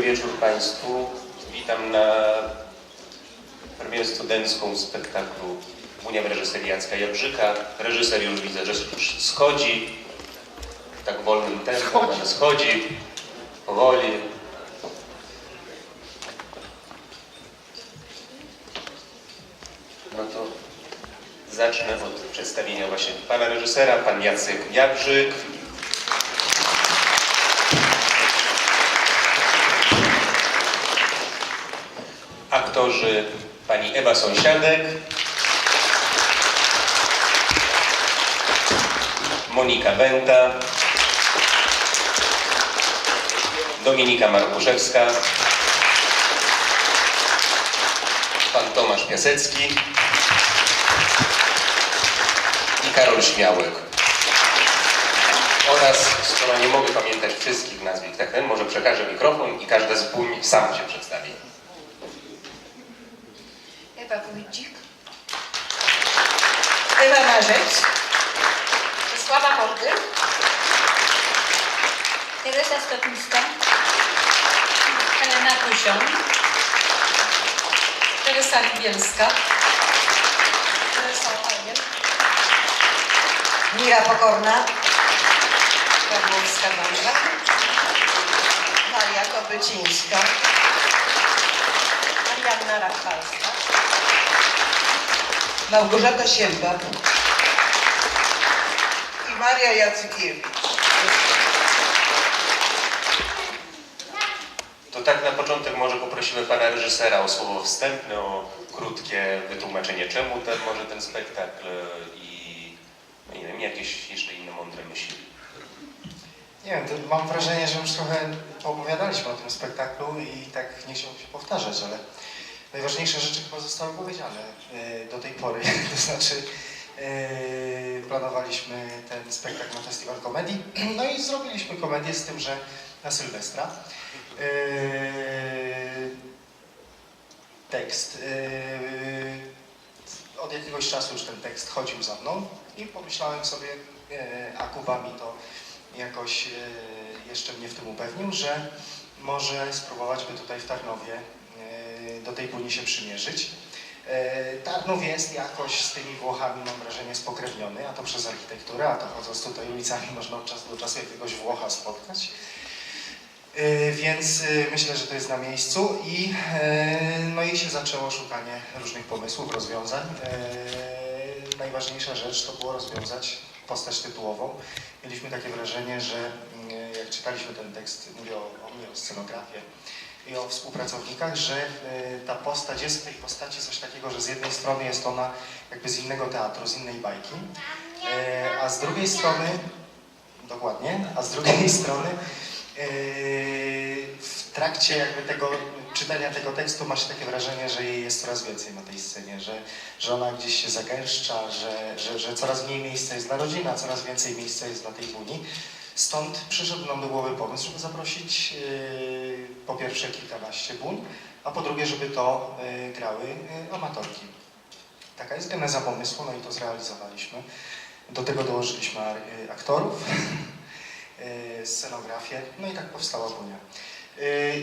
wieczór Państwu. Witam na premierę studencką spektaklu Unia w reżyserii Jacka Jabrzyka. Reżyser już widzę, że już schodzi w tak wolnym tempie, ale schodzi powoli. No to zacznę od przedstawienia właśnie pana reżysera, pan Jacek Jabrzyk. Aktorzy pani Ewa Sąsiadek, Monika Wenta, Dominika Markuszewska, pan Tomasz Piasecki i Karol Śmiałek. Oraz, skoro nie mogę pamiętać wszystkich nazwisk, tak ten, może przekażę mikrofon i każda z sam się przedstawi. Ewa Wójcik. Ewa Marzec. Sława Mordy. Teresa Stopińska. Helena Kusią. Teresa Libielska. Teresa Orgiel. Mira Pokorna, Pawłowska Wanda. Maria Kopycińska, Marianna Rafalska. Małgorzata Siemba i Maria Jacykiewicz. To tak na początek może poprosimy pana reżysera o słowo wstępne, o krótkie wytłumaczenie, czemu ten może ten spektakl i no nie wiem, jakieś jeszcze inne mądre myśli. Nie wiem, to mam wrażenie, że już trochę opowiadaliśmy o tym spektaklu i tak nie chciałbym się powtarzać, ale najważniejsze rzeczy chyba zostały powiedziane e, do tej pory. To znaczy e, planowaliśmy ten spektakl na Festiwal Komedii, no i zrobiliśmy komedię z tym, że na Sylwestra. E, Tekst. Od jakiegoś czasu już ten tekst chodził za mną i pomyślałem sobie, a Kuba mi to jakoś jeszcze mnie w tym upewnił, że może spróbować by tutaj w Tarnowie do tej Puni się przymierzyć. E, Tarnów jest jakoś z tymi Włochami, mam wrażenie, spokrewniony, a to przez architekturę, a to chodząc tutaj ulicami można od czasu do czasu jakiegoś Włocha spotkać. E, Więc e, myślę, że to jest na miejscu i, no i się zaczęło szukanie różnych pomysłów, rozwiązań. Najważniejsza rzecz to było rozwiązać postać tytułową. Mieliśmy takie wrażenie, że mm, jak czytaliśmy ten tekst, mówię o, o o scenografię i o współpracownikach, że e, ta postać jest w tej postaci coś takiego, że z jednej strony jest ona jakby z innego teatru, z innej bajki, e, a z drugiej strony, dokładnie, a z drugiej strony e, w trakcie jakby tego czytania tego tekstu masz takie wrażenie, że jej jest coraz więcej na tej scenie, że, że ona gdzieś się zagęszcza, że, że, że coraz mniej miejsca jest dla rodziny, a coraz więcej miejsca jest dla tej Buni. Stąd przyszedł nam do głowy pomysł, żeby zaprosić yy, po pierwsze kilkanaście buń, a po drugie, żeby to yy, grały yy, amatorki. Taka jest geneza pomysłu, no i to zrealizowaliśmy. Do tego dołożyliśmy aktorów, scenografię, no i tak powstała bunia.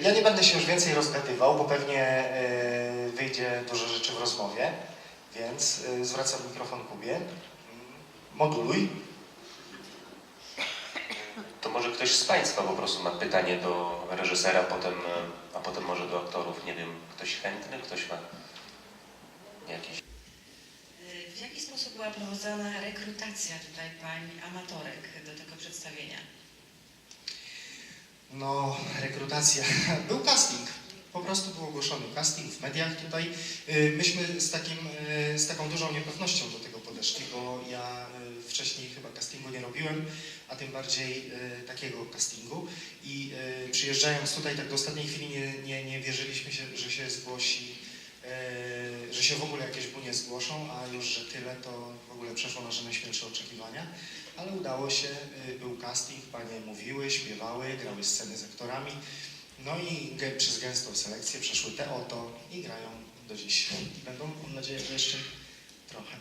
Ja nie będę się już więcej rozgadywał, bo pewnie wyjdzie dużo rzeczy w rozmowie, więc zwracam mikrofon Kubie. Moduluj. Może ktoś z Państwa po prostu ma pytanie do reżysera, potem, e, a potem może do aktorów. Nie wiem, ktoś chętny, ktoś ma jakiś... W jaki sposób była prowadzona rekrutacja tutaj pań amatorek do tego przedstawienia? No, rekrutacja. Był casting. Po prostu był ogłoszony casting w mediach tutaj. Yy, Myśmy z, takim, yy, z taką dużą niepewnością do tego podeszli, bo ja yy, wcześniej chyba castingu nie robiłem, a tym bardziej yy, takiego castingu. I yy, przyjeżdżając tutaj tak do ostatniej chwili nie, nie, nie wierzyliśmy się, że się zgłosi, że się w ogóle jakieś bunie zgłoszą, a już, że tyle, to w ogóle przeszło nasze najśmielsze oczekiwania. Ale udało się, y, był casting, panie mówiły, śpiewały, grały sceny z aktorami. No i przez gęstą selekcję przeszły te oto i grają do dziś. Będą, mam nadzieję, że jeszcze trochę.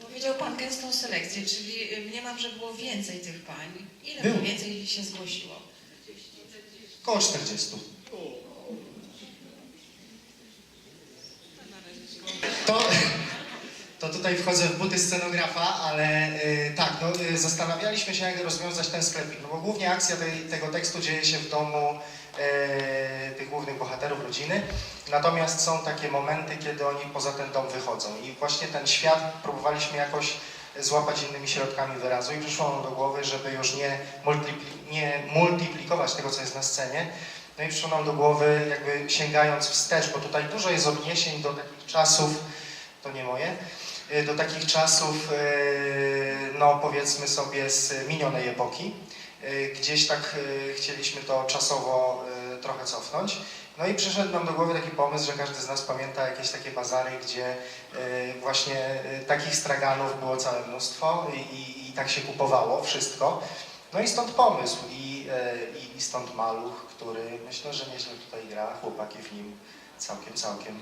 Powiedział Pan gęstą selekcję, czyli y, mniemam, że było więcej tych pań. Ile Było. więcej się zgłosiło? Koło 40. To, to tutaj wchodzę w buty scenografa, ale y, tak, no, y, zastanawialiśmy się, jak rozwiązać ten sklepik, no bo głównie akcja tej, tego tekstu dzieje się w domu tych głównych bohaterów rodziny, natomiast są takie momenty, kiedy oni poza ten dom wychodzą. I właśnie ten świat próbowaliśmy jakoś złapać innymi środkami wyrazu. I przyszło nam do głowy, żeby już nie, multipli- nie multiplikować tego, co jest na scenie, no i przyszło nam do głowy, jakby sięgając wstecz, bo tutaj dużo jest odniesień do takich czasów, to nie moje, y, do takich czasów, y, no powiedzmy sobie, z minionej epoki. Y, Gdzieś tak y, chcieliśmy to czasowo y, trochę cofnąć. No i przyszedł nam do głowy taki pomysł, że każdy z nas pamięta jakieś takie bazary, gdzie właśnie takich straganów było całe mnóstwo i, i, i tak się kupowało wszystko. No i stąd pomysł i, i, i stąd maluch, który myślę, że nieźle tutaj gra, chłopaki w nim całkiem, całkiem.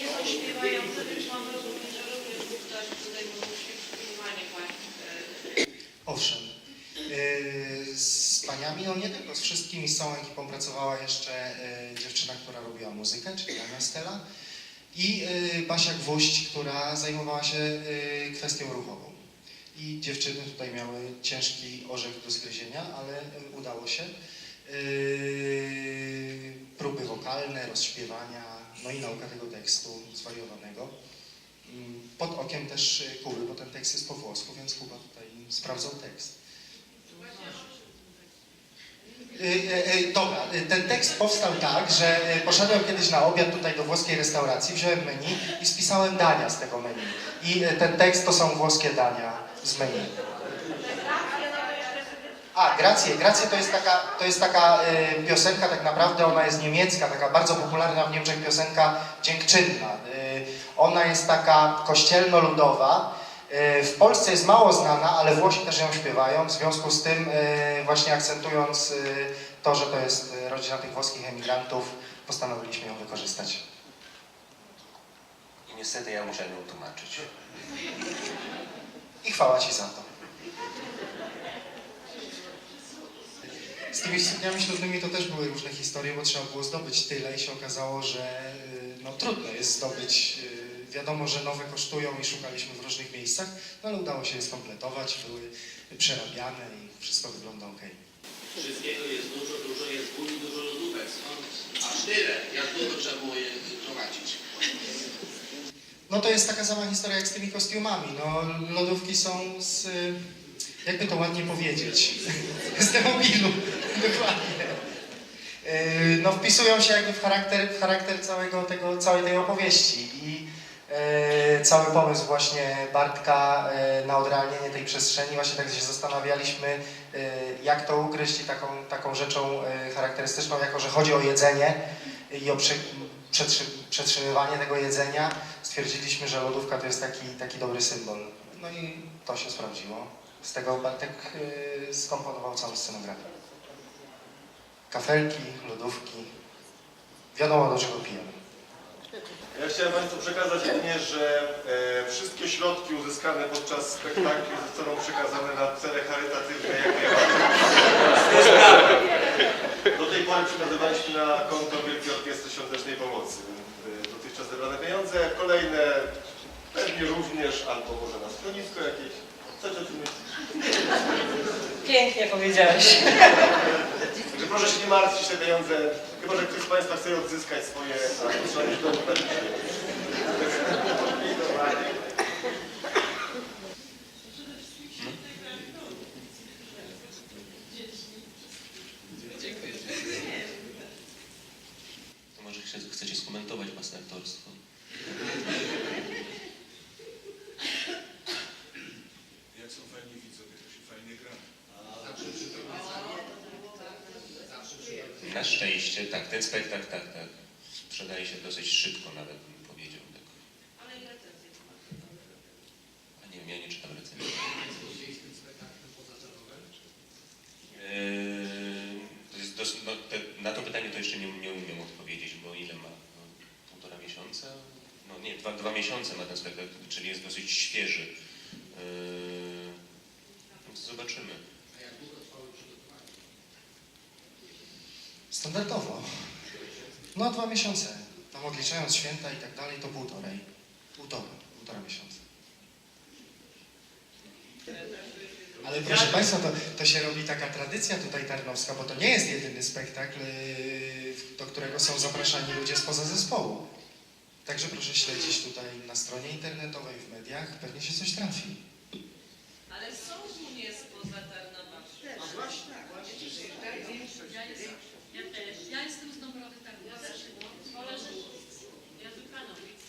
Nie są śpiewające, więc mam rozumieć, że również wówczas tutaj się przyjmowanie pań. Owszem. Yy, Z paniami, no nie tylko, z wszystkimi, z całą ekipą pracowała jeszcze yy, dziewczyna, która robiła muzykę, czyli Ania Stella i yy, Basia Gwóźdź, która zajmowała się kwestią ruchową. I dziewczyny tutaj miały ciężki orzech do zgryzienia, ale udało się. Próby wokalne, rozśpiewania, no i nauka tego tekstu zwariowanego. Mm, Pod okiem też y, Kuby, bo ten tekst jest po włosku, więc Kuba tutaj sprawdzał tekst. Y, y, y, Dobra, y, ten tekst powstał tak, że y, poszedłem kiedyś na obiad tutaj do włoskiej restauracji, wziąłem menu i spisałem dania z tego menu. I y, ten tekst to są włoskie dania z menu. A, Gracje. Gracje to jest taka, to jest taka y, piosenka, tak naprawdę ona jest niemiecka, taka bardzo popularna w Niemczech piosenka dziękczynna. Y, ona jest taka kościelno-ludowa. Y, w Polsce jest mało znana, ale Włosi też ją śpiewają, w związku z tym y, właśnie akcentując y, to, że to jest rodzina tych włoskich emigrantów, postanowiliśmy ją wykorzystać. I niestety ja muszę ją tłumaczyć. I chwała Ci za to. Z tymi studniami ślubnymi to też były różne historie, bo trzeba było zdobyć tyle i się okazało, że no, trudno jest zdobyć. Wiadomo, że nowe kosztują i szukaliśmy w różnych miejscach, no, ale udało się je skompletować, były przerabiane i wszystko wygląda ok. Wszystkiego jest dużo, dużo jest ból i dużo lodówek. Skąd aż tyle? Jak długo trzeba było je prowadzić? No to jest taka sama historia jak z tymi kostiumami. No, lodówki są z, jakby to ładnie powiedzieć, z demobilu, dokładnie. Y, No wpisują się jakby w charakter, w charakter całego tego, całej tej opowieści i cały pomysł właśnie Bartka y, na odrealnienie tej przestrzeni, właśnie tak się zastanawialiśmy, y, jak to ugryźć i taką, taką rzeczą charakterystyczną, jako że chodzi o jedzenie i o przy, przetrzy, przetrzymywanie tego jedzenia, stwierdziliśmy, że lodówka to jest taki, taki dobry symbol. No i to się sprawdziło. Z tego Bartek skomponował całą scenografię. Kafelki, lodówki. Wiadomo do czego pijemy. Ja chciałem Państwu przekazać jedynie, że e, wszystkie środki uzyskane podczas spektaklu zostaną przekazane na cele charytatywne jak najbardziej. Do tej pory przekazywaliśmy na konto Wielkiej Orkiestry Świątecznej Pomocy e, dotychczas zebrane pieniądze. Kolejne pewnie również, albo może na schronisko jakieś. Coś o tym myślisz? Pięknie powiedziałeś. Także proszę się nie martwić, te pieniądze, chyba że ktoś z Państwa chce odzyskać swoje, a mieć domu To może chce- chcecie skomentować własne aktorstwo? Jak są fajni widzowie, to się fajnie gra. Na szczęście, tak, ten spektakl, tak, tak. Sprzedaje się dosyć szybko nawet, bym powiedział. Tak. Ale i recenzje. A nie wiem, ja nie czytam recenzji. To jest dos- no, te, na to pytanie to jeszcze nie, nie umiem odpowiedzieć, bo ile ma? No, półtora miesiąca? No nie, dwa, dwa miesiące ma ten spektakl, czyli jest dosyć świeży. Standardowo. No dwa miesiące. Tam odliczając święta i tak dalej, to półtorej. Półtora, półtora miesiąca. Ale proszę Państwa, to, to się robi taka tradycja tutaj tarnowska, bo to nie jest jedyny spektakl, yy, do którego są zapraszani ludzie spoza zespołu. Także proszę śledzić tutaj na stronie internetowej, w mediach, pewnie się coś trafi. Ale są mnie spoza Tarnowa. No właśnie, Ja też. Ja jestem z Dąbrowy Tarnowa. Ja też. Wolę, że ja z Ukanowic.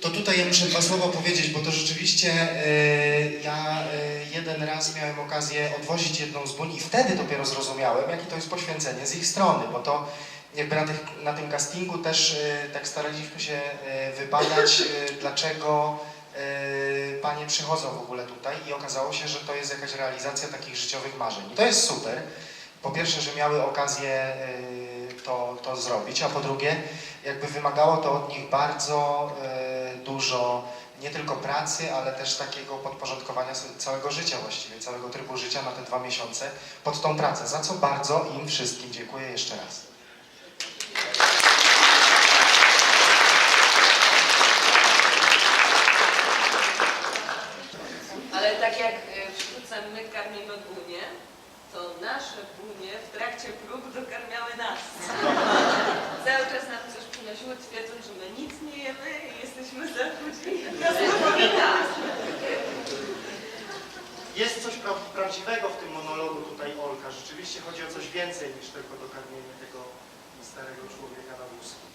To tutaj muszę dwa słowa powiedzieć, bo to rzeczywiście e, ja e, jeden raz miałem okazję odwozić jedną z buni i wtedy dopiero zrozumiałem, jakie to jest poświęcenie z ich strony, bo to jakby na, tych, na tym castingu też e, tak staraliśmy się e, wybadać, e, dlaczego e, panie przychodzą w ogóle tutaj i okazało się, że to jest jakaś realizacja takich życiowych marzeń. I to jest super. Po pierwsze, że miały okazję e, to, to zrobić, a po drugie, jakby wymagało to od nich bardzo e, dużo nie tylko pracy, ale też takiego podporządkowania całego życia właściwie, całego trybu życia na te dwa miesiące pod tą pracę, za co bardzo im wszystkim dziękuję jeszcze raz. Ale tak jak e, wkrótce my karmimy bunie, to nasze bunie w trakcie prób dokarmiały nas. Cały czas nam coś przynosiły, twierdząc, że my nic nie jemy i jesteśmy za to powinna. Jest coś pra- prawdziwego w tym monologu tutaj Olka. Rzeczywiście chodzi o coś więcej niż tylko dokarmienie tego starego człowieka na wózku.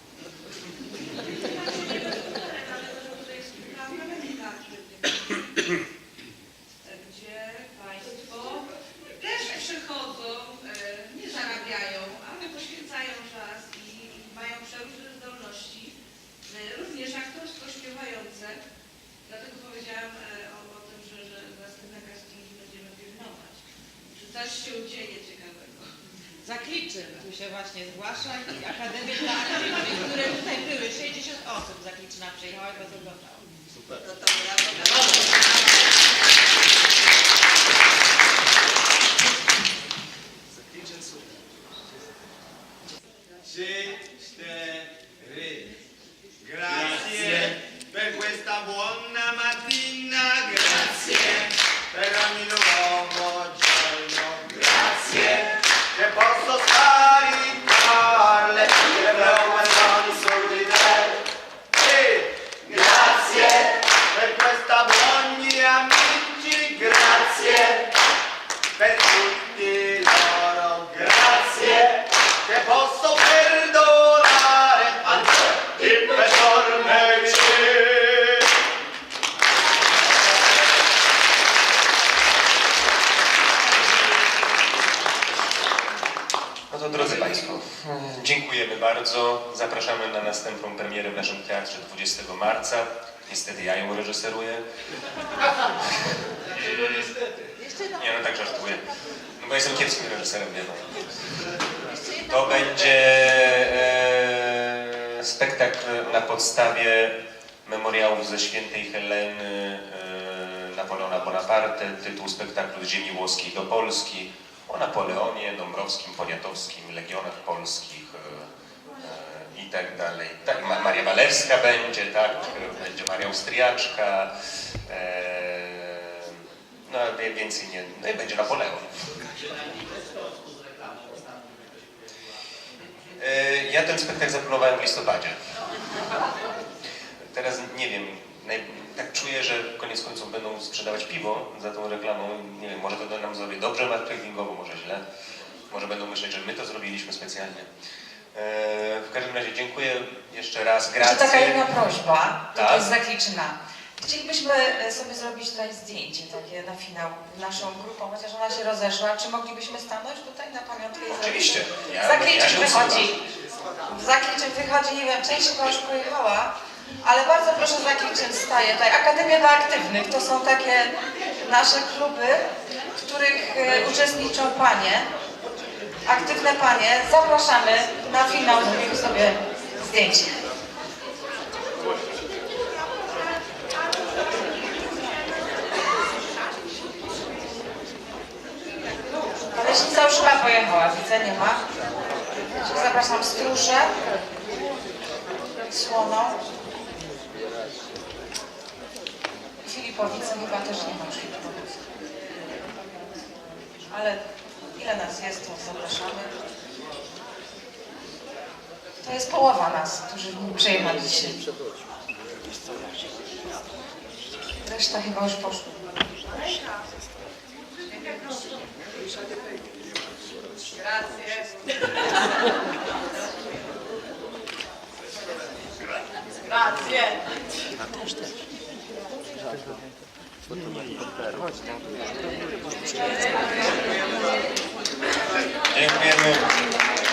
Gdzie Państwo też przychodzą, e, nie zarabiają, ale poświęcają czas i, i mają przeróżne zdolności, e, również aktorsko śpiewające. Dlatego powiedziałam e, o, o tym, że, że następne castingi będziemy pilnować. Czy coś się udzieje ciekawego? Zakliczyn tu się właśnie zgłasza i Akademie Teatralnej, które tutaj były, 60 osób z Zakliczyna przyjechało i was oglądało. No to brawo, brawo. Zapraszamy na następną premierę w naszym teatrze 20 marca. Niestety ja ją reżyseruję. Nie, no tak żartuję. No bo jestem kiepskim reżyserem, wiem. To będzie e, spektakl na podstawie memoriałów ze świętej Heleny e, Napoleona Bonaparte, tytuł spektaklu Z ziemi włoskiej do Polski, o Napoleonie, Dąbrowskim, Poniatowskim, Legionach Polskich e, i tak dalej. Tak, Ma- Maria Walewska będzie, tak, będzie Maria Austriaczka, e, no więcej nie, no i będzie Napoleon. E, Ja ten spektakl zaplanowałem w listopadzie. Teraz nie wiem, tak czuję, że koniec końców będą sprzedawać piwo za tą reklamą. Nie wiem, może to nam zrobi dobrze marketingowo, może źle. Może będą myśleć, że my to zrobiliśmy specjalnie. E, w każdym razie dziękuję jeszcze raz. Grazie. taka jedna prośba, Tak. tutaj z Zakliczyna. Chcielibyśmy e, sobie zrobić tutaj zdjęcie takie na finał naszą grupą, chociaż ona się rozeszła. Czy moglibyśmy stanąć tutaj na pamiątkę? Oczywiście. Ja- ja wychodzi. Zakliczyn wychodzi, nie wiem, część chyba już pojechała, ale bardzo proszę Zakliczyn staje tutaj. Akademia dla Aktywnych to są takie nasze kluby, w których e, uczestniczą panie, aktywne panie. Zapraszamy na finał, zrobimy sobie zdjęcie. pojechała, widzę, nie ma. Zapraszam stróże, słoną. Filipowice chyba też nie ma. Ale ile nas jest, to zapraszamy. To jest połowa nas, którzy przyjechali dzisiaj. Reszta chyba już poszła. Grazie. Ten miedo.